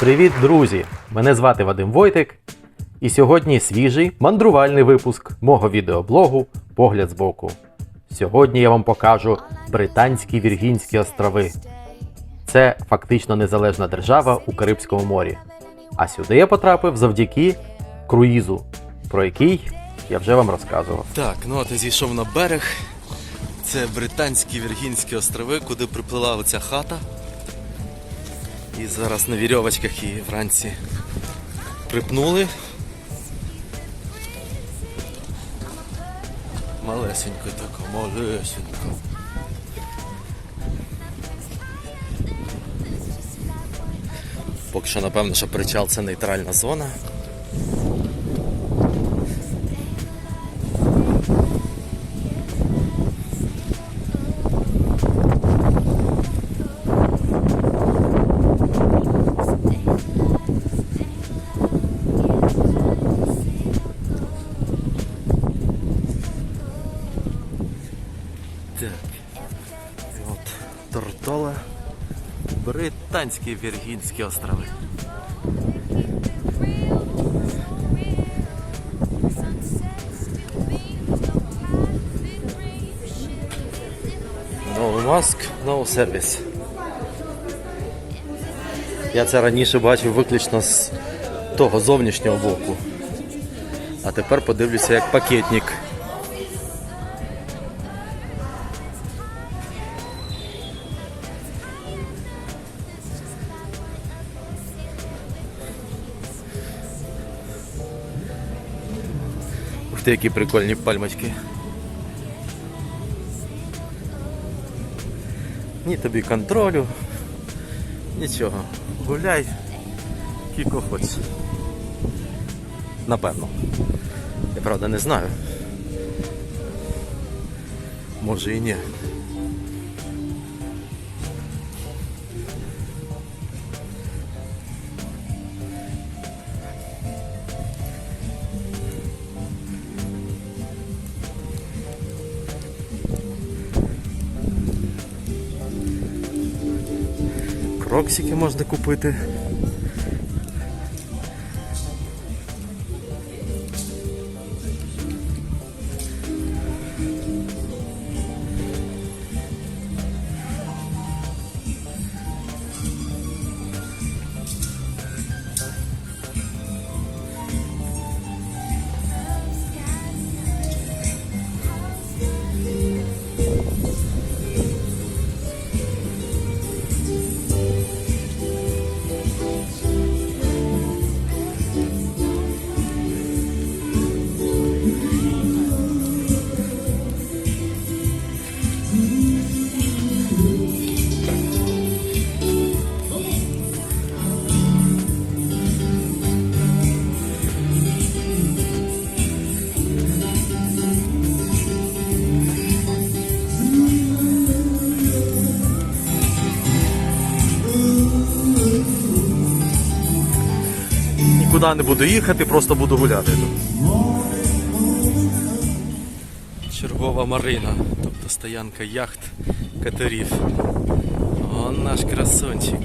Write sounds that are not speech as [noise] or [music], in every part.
Привіт, друзі! Мене звати Вадим Войтик, і сьогодні свіжий мандрувальний випуск мого відеоблогу Погляд збоку. Сьогодні я вам покажу Британські Віргінські острови. Це фактично незалежна держава у Карибському морі. А сюди я потрапив завдяки круїзу, про який я вже вам розказував. Так, ну от я зійшов на берег. Це британські Віргінські острови, куди приплила оця хата. І зараз на вірьовочках її вранці припнули. Малесенько тако, малесенько. Поки що, напевно, що причал це нейтральна зона. Так. От Тортола. Британські Віргінські острови. No mask, no service. Я це раніше бачив виключно з того зовнішнього боку. А тепер подивлюся як пакетник. Ти, які прикольні пальмочки. Ні тобі контролю, нічого. Гуляй, кіко хоч. Напевно. Я правда не знаю. Може і ні. Кроксики можна купити. Нікуди не буду їхати, просто буду гуляти тут. Чергова марина, тобто стоянка яхт катерів. О, наш красончик.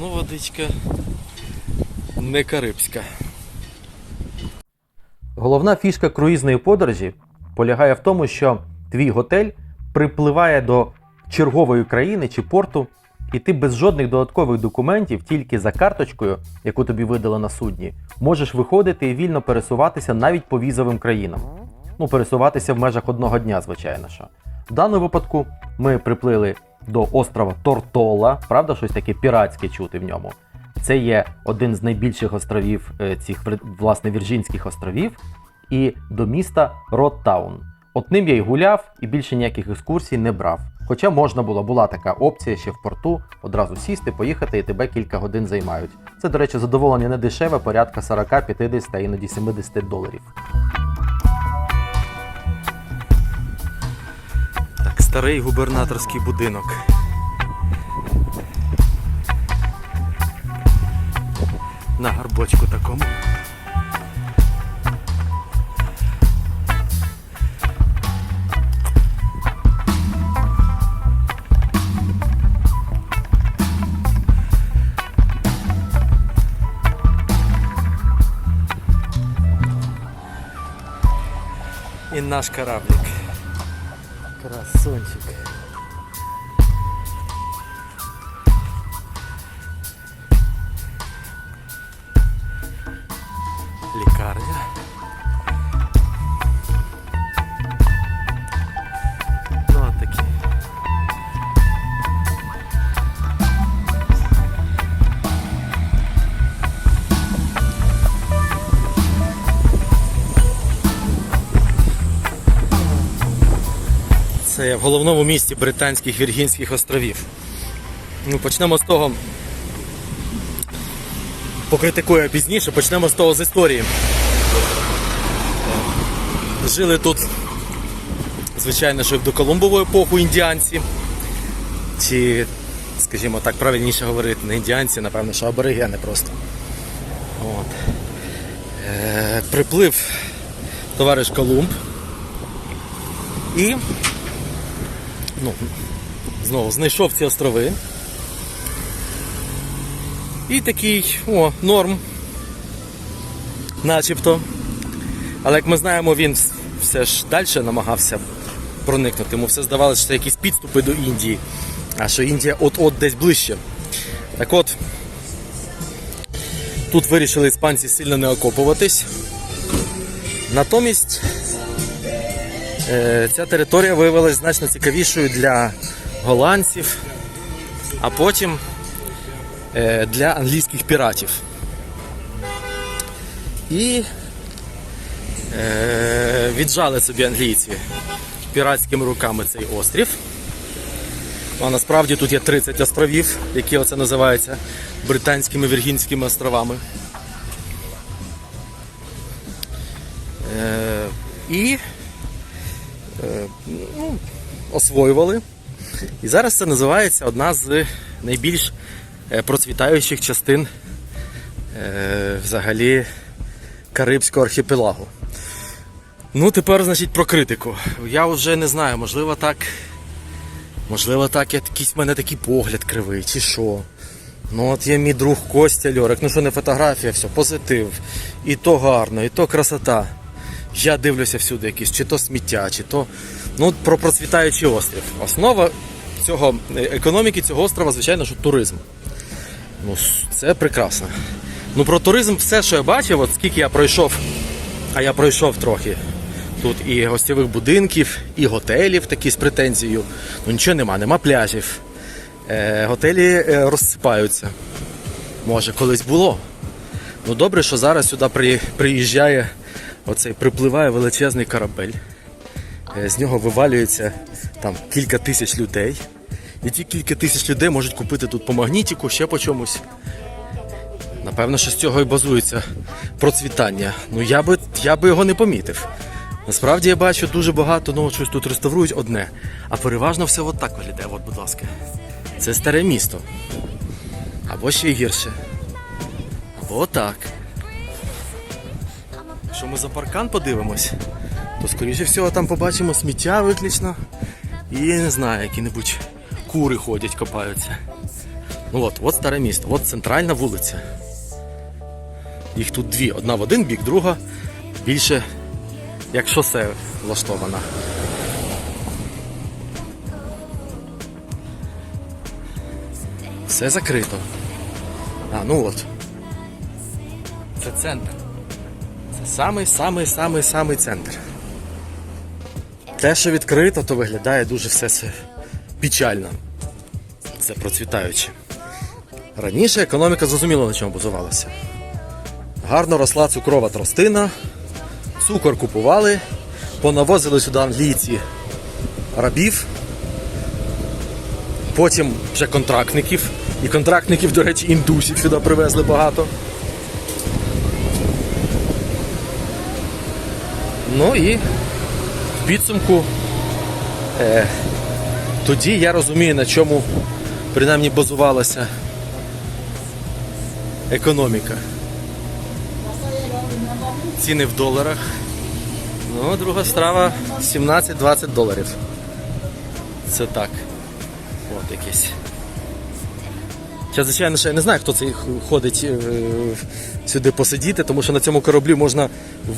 Ну, водичка не карибська. Головна фішка круїзної подорожі полягає в тому, що твій готель припливає до чергової країни чи порту, і ти без жодних додаткових документів, тільки за карточкою, яку тобі видали на судні, можеш виходити і вільно пересуватися навіть по візовим країнам. Ну, пересуватися в межах одного дня, звичайно. що. В даному випадку ми приплили до острова Тортола, правда, щось таке піратське чути в ньому. Це є один з найбільших островів е, цих власне Вірджинських островів, і до міста Роттаун. От ним я й гуляв і більше ніяких екскурсій не брав. Хоча можна було, була така опція ще в порту одразу сісти, поїхати і тебе кілька годин займають. Це, до речі, задоволення не дешеве, порядка 40, 50 та іноді 70 доларів. Так, старий губернаторський будинок. на гарбочку такому. и наш кораблик. Красунчик. Лікарня. Ну. Це в головному місті Британських Віргінських островів. Ну, почнемо з того. Покритикую пізніше, почнемо з того з історії. Жили тут, звичайно, що в доколумбову епоху індіанці. Чи, скажімо так, правильніше говорити, не індіанці, напевно, що аборигени просто. От. Е, приплив товариш Колумб. І ну, знову знайшов ці острови. І такий, о, норм. Начебто. Але як ми знаємо, він все ж далі намагався проникнути. Йому все здавалося, що це якісь підступи до Індії, а що Індія от-от десь ближче. Так от, тут вирішили іспанці сильно не окопуватись. Натомість Е, Ця територія виявилася значно цікавішою для голландців, а потім для англійських піратів. І е, віджали собі англійці піратськими руками цей острів. А насправді тут є 30 островів, які оце називаються Британськими Віргінськими островами. Е, і ну, освоювали. І зараз це називається одна з найбільш е, процвітаючих частин е, взагалі Карибського архіпелагу. Ну, тепер, значить, про критику. Я вже не знаю, можливо, так. Можливо, так, якийсь в мене такий погляд кривий, чи що. Ну от є мій друг Костя Льорик, ну що не фотографія, все, позитив. І то гарно, і то красота. Я дивлюся всюди якісь, чи то сміття, чи то. Ну, про процвітаючий острів. Основа цього е, економіки цього острова, звичайно, що туризм. Ну, це прекрасно. Ну про туризм все, що я бачив, от скільки я пройшов, а я пройшов трохи. Тут і гостєвих будинків, і готелів такі з претензією. Ну нічого нема, нема пляжів. Е, готелі е, розсипаються. Може, колись було. Ну добре, що зараз сюди при, приїжджає, оцей припливає величезний корабель. Е, З нього вивалюється там кілька тисяч людей. І ті кілька тисяч людей можуть купити тут по магнітику, ще по чомусь. Напевно, що з цього і базується процвітання. Ну я би, я би його не помітив. Насправді я бачу дуже багато, ну щось тут реставрують одне. А переважно все от так от, будь ласка. Це старе місто. Або ще гірше. Або отак. Якщо ми за паркан подивимось, то скоріше всього там побачимо сміття виключно. І не знаю, які-небудь кури ходять, копаються. Ну от, от старе місто, от центральна вулиця. Їх тут дві. Одна в один бік, друга більше як шосе влаштована. Все закрито. А, ну от. Це центр. Це самий самий самий самий центр. Те, що відкрито, то виглядає дуже все печально. Це процвітаюче. Раніше економіка зрозуміло на чому базувалася. Гарно росла цукрова тростина, цукор купували, понавозили сюди англійці рабів, потім вже контрактників. І контрактників, до речі, індусів сюди привезли багато. Ну і в підсумку е, тоді я розумію, на чому принаймні базувалася економіка. Ціни в доларах. Ну, друга страва 17-20 доларів. Це так. От якесь. Зараз, звичайно, ще не знаю, хто це ходить е, сюди посидіти, тому що на цьому кораблі можна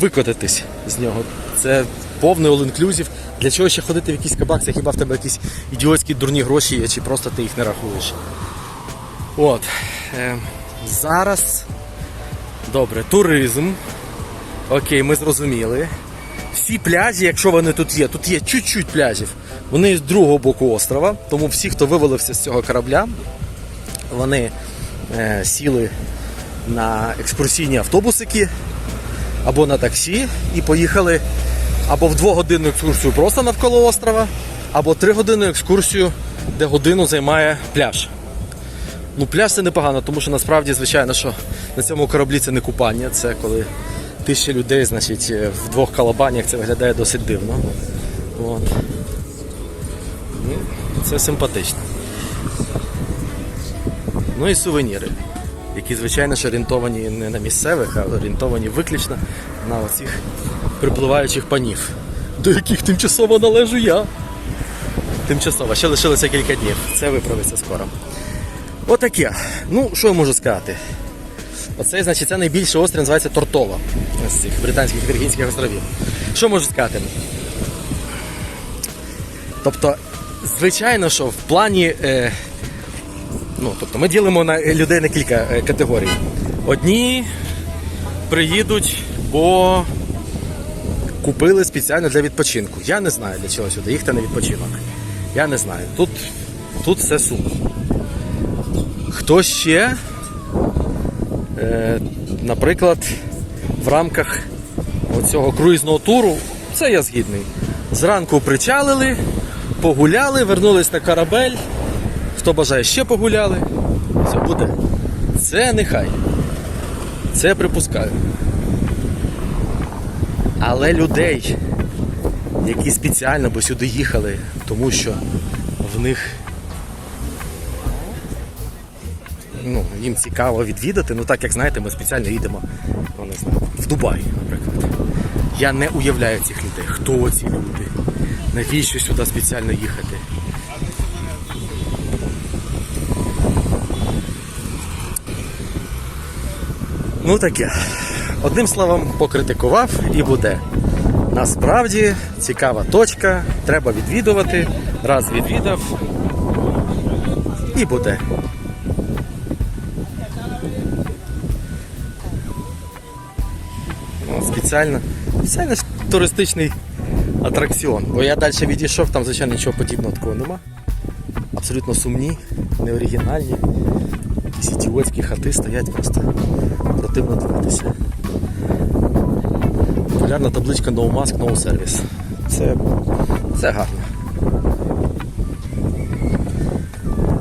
викотатись з нього. Це повний all-inclusive. Для чого ще ходити в якийсь кабак? Це хіба в тебе якісь ідіотські дурні гроші є, чи просто ти їх не рахуєш? От. Е, зараз. Добре, туризм. Окей, ми зрозуміли. Всі пляжі, якщо вони тут є, тут є чуть-чуть пляжів. Вони з другого боку острова, тому всі, хто вивалився з цього корабля, вони е, сіли на екскурсійні автобусики або на таксі і поїхали або в двогодинну екскурсію просто навколо острова, або тригодинну екскурсію, де годину займає пляж. Ну, пляж це непогано, тому що насправді, звичайно, що на цьому кораблі це не купання, це коли тисяча людей, значить, е, в двох калабанях це виглядає досить дивно. От. Ну, Це симпатично. Ну і сувеніри, які, звичайно ж, орієнтовані не на місцевих, а орієнтовані виключно на оцих припливаючих панів, до яких тимчасово належу я. Тимчасово, ще лишилося кілька днів. Це виправиться скоро. Отаке. Ну, що я можу сказати? Оце, значить, це найбільший острів називається Тортова з цих британських Віргінських островів. Що можу сказати? Тобто, звичайно, що в плані. Е, ну, тобто ми ділимо на людей на кілька е, категорій. Одні приїдуть, бо купили спеціально для відпочинку. Я не знаю для чого сюди їхати на відпочинок. Я не знаю. Тут, тут все сумно. Хто ще, е, наприклад, в рамках оцього круїзного туру, це я згідний. Зранку причалили, погуляли, вернулись на корабель. Хто бажає ще погуляли, все буде. Це нехай. Це припускаю. Але людей, які спеціально би сюди їхали, тому що в них ну, їм цікаво відвідати. Ну так як знаєте, ми спеціально їдемо ну, не знаю, в Дубай, наприклад. Я не уявляю цих людей. Хто ці люди? Навіщо сюди спеціально їхати? Ну таке. Одним словом, покритикував і буде. Насправді цікава точка, треба відвідувати. Раз відвідав і буде. Ну, спеціально, спеціально туристичний атракціон. Бо я далі відійшов, там, звичайно, нічого подібного такого нема. Абсолютно сумні, неоригінальні. Якісь ідіотські хати стоять просто противно дивитися. Популярна табличка No Mask, No Service. Це, це гарно.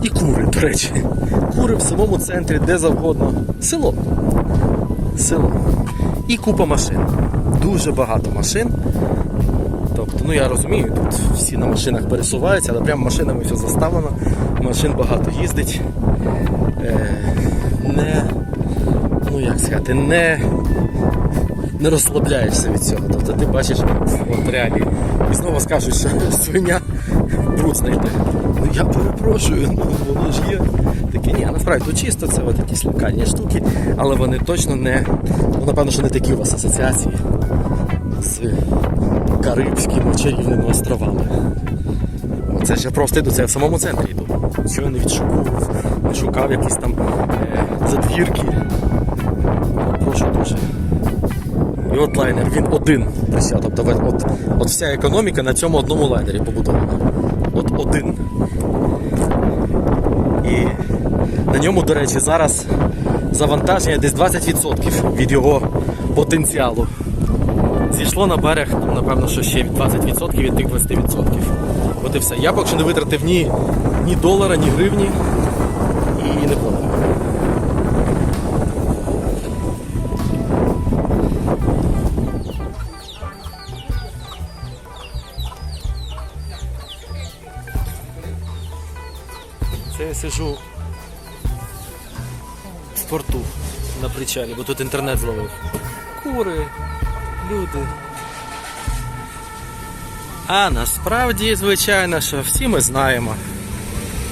І кури, до речі. Кури в самому центрі, де завгодно. Село. Село. І купа машин. Дуже багато машин. Тобто, ну я розумію, тут всі на машинах пересуваються, але прямо машинами все заставлено. Машин багато їздить. Е, не, як сказати, не, не розслабляєшся від цього. Тобто ти бачиш от реалії. І знову скажуть, що свиня бруд знайде. Ну я перепрошую, ну воно ж є. Таке ні, насправді тут чисто це от якісь локальні штуки, але вони точно не, ну напевно, що не такі у вас асоціації з Карибськими чарівними островами. Це ж я просто йду, це я в самому центрі йду. Що я не відшукував, не шукав якісь там е, задвірки. Прошу дуже. І от лайнер, він один присяд. Тобто от, от вся економіка на цьому одному лайнері побудована. От один. І на ньому, до речі, зараз завантаження десь 20% від його потенціалу. Зійшло на берег, ну, напевно, що ще 20% від тих 20%. От і все. Я поки що не витратив ні, ні долара, ні гривні Це я сижу в порту на причалі, бо тут інтернет зловив. Кури, люди. А насправді, звичайно, що всі ми знаємо,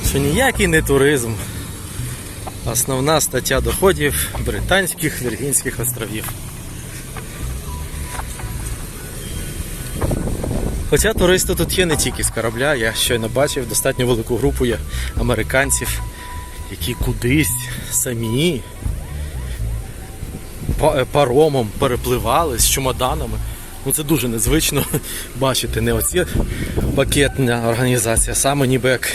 що ніякий не туризм, Основна стаття доходів Британських Віргінських островів. Хоча туристи тут є не тільки з корабля, я щойно бачив достатньо велику групу є американців, які кудись самі паромом перепливали з чемоданами. Ну це дуже незвично [laughs] бачити не оці пакетна організація, а саме ніби як,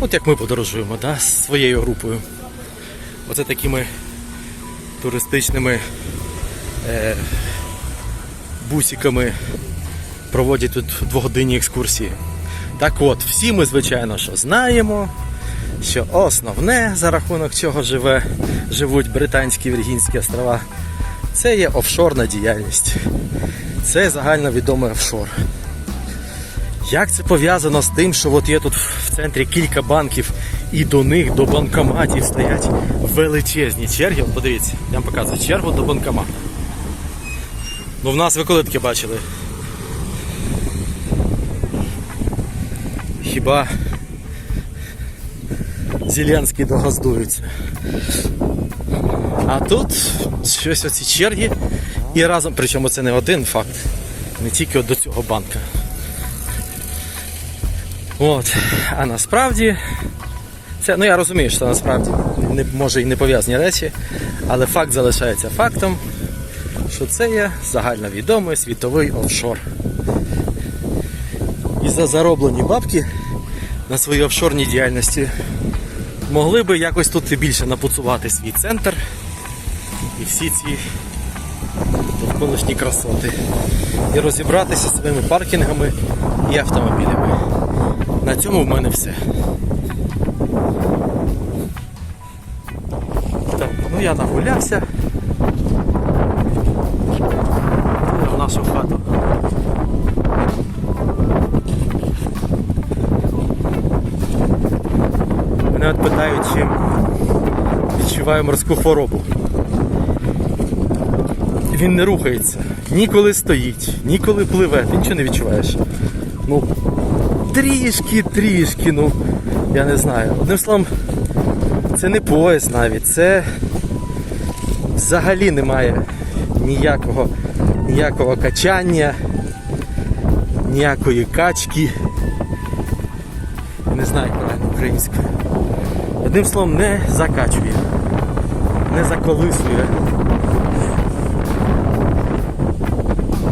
от як ми подорожуємо да, з своєю групою. Оце такими туристичними е, бусиками проводять тут двогодинні екскурсії. Так от, всі ми, звичайно, що знаємо, що основне, за рахунок чого живе, живуть британські Віргінські острова, це є офшорна діяльність. Це загальновідомий офшор. Як це пов'язано з тим, що от є тут в центрі кілька банків і до них, до банкоматів стоять величезні черги. Подивіться, я вам показую чергу до банкомату. Ну в нас ви коли таке бачили? Хіба Зеленський догоздується. А тут щось оці черги і разом, причому це не один факт, не тільки от до цього банка. От. А насправді, це, ну я розумію, що насправді не, може і не пов'язані речі, але факт залишається фактом, що це є загальновідомий світовий офшор. І за зароблені бабки на своїй офшорній діяльності могли би якось тут і більше напуцувати свій центр і всі ці довколишні красоти. І розібратися зі своїми паркінгами і автомобілями. На цьому в мене все. Так, ну я нагулявся. В нашу хату. Мене от питають, чи відчуваю морську хворобу. Він не рухається. Ніколи стоїть, ніколи пливе, ти нічого не відчуваєш. Ну, трішки, трішки, ну, я не знаю. Одним словом, це не пояс навіть, це взагалі немає ніякого, ніякого качання, ніякої качки. Не знаю, правильно українською. Одним словом, не закачує, не заколисує.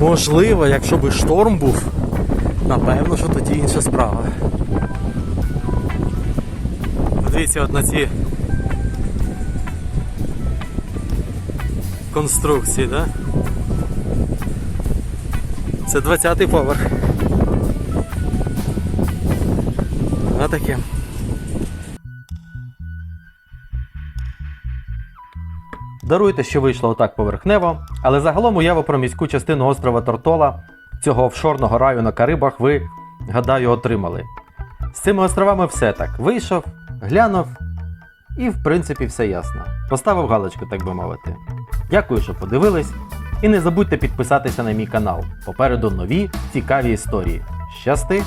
Можливо, якщо би шторм був, напевно, що тоді інша справа. Подивіться от на ці конструкції, да? Це 20-й поверх. А Даруйте, що вийшло отак поверхнево, але загалом уяву про міську частину острова Тортола, цього офшорного раю на Карибах, ви, гадаю, отримали. З цими островами все так. Вийшов, глянув, і в принципі все ясно. Поставив галочку, так би мовити. Дякую, що подивились. І не забудьте підписатися на мій канал. Попереду нові цікаві історії. Щасти!